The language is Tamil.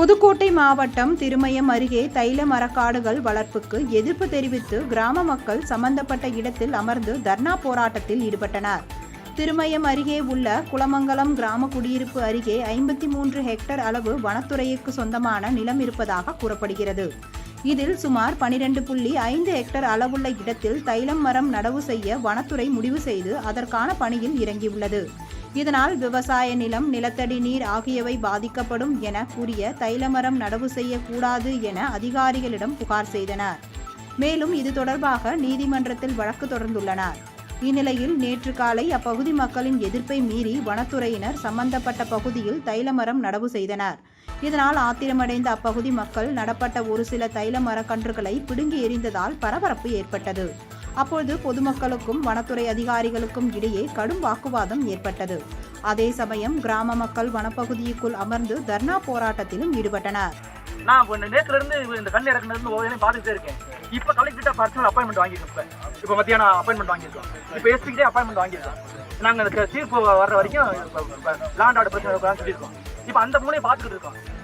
புதுக்கோட்டை மாவட்டம் திருமயம் அருகே தைல மரக்காடுகள் வளர்ப்புக்கு எதிர்ப்பு தெரிவித்து கிராம மக்கள் சம்பந்தப்பட்ட இடத்தில் அமர்ந்து தர்ணா போராட்டத்தில் ஈடுபட்டனர். திருமயம் அருகே உள்ள குளமங்கலம் கிராம குடியிருப்பு அருகே ஐம்பத்தி மூன்று ஹெக்டர் அளவு வனத்துறைக்கு சொந்தமான நிலம் இருப்பதாக கூறப்படுகிறது. இதில் சுமார் பனிரெண்டு புள்ளி ஐந்து ஹெக்டர் அளவுள்ள இடத்தில் தைலம் மரம் நடவு செய்ய வனத்துறை முடிவு செய்து அதற்கான பணியில் இறங்கியுள்ளது. இதனால் விவசாய நிலம் நிலத்தடி நீர் ஆகியவை பாதிக்கப்படும் என கூறிய தைலமரம் நடவு செய்யக்கூடாது என அதிகாரிகளிடம் புகார் செய்தனர். மேலும் இது தொடர்பாக நீதிமன்றத்தில் வழக்கு தொடர்ந்துள்ளனர். இந்நிலையில் நேற்று காலை அப்பகுதி மக்களின் எதிர்ப்பை மீறி வனத்துறையினர் சம்பந்தப்பட்ட பகுதியில் தைலமரம் நடவு செய்தனர். இதனால் ஆத்திரமடைந்த அப்பகுதி மக்கள் நடப்பட்ட ஒரு சில தைல மரக்கன்றுகளை பிடுங்கி எறிந்ததால் பரபரப்பு ஏற்பட்டது. அப்பொழுது பொதுமக்களுக்கும் வனத்துறை அதிகாரிகளுக்கும் இடையே கடும் வாக்குவாதம் ஏற்பட்டது. அதே சமயம் கிராம மக்கள் வனப்பகுதிக்குள் அமர்ந்து தர்ணா போராட்டத்திலும் ஈடுபட்டனர். நான் இப்போ நேத்துல இருந்து இந்த கண் இறக்குனது இருந்து ஒவ்வொரு பார்த்துட்டே இருக்கேன். இப்போ கலெக்டர் பர்சனல் அப்பாயின்மெண்ட் வாங்கியிருக்கேன் இப்போ. மத்தியானம் அப்பாயின்மெண்ட் வாங்கியிருக்கோம். இப்போ எஸ்பிக்கிட்டே அப்பாயின்மெண்ட் வாங்கியிருக்கோம். நாங்கள் தீர்ப்பு வர்ற வரைக்கும் லேண்ட் ஆர்டர் பிரச்சனை சொல்லியிருக்கோம். இப்போ அந்த மூலையை பார்த்துக்கிட்டு இருக்கோம்.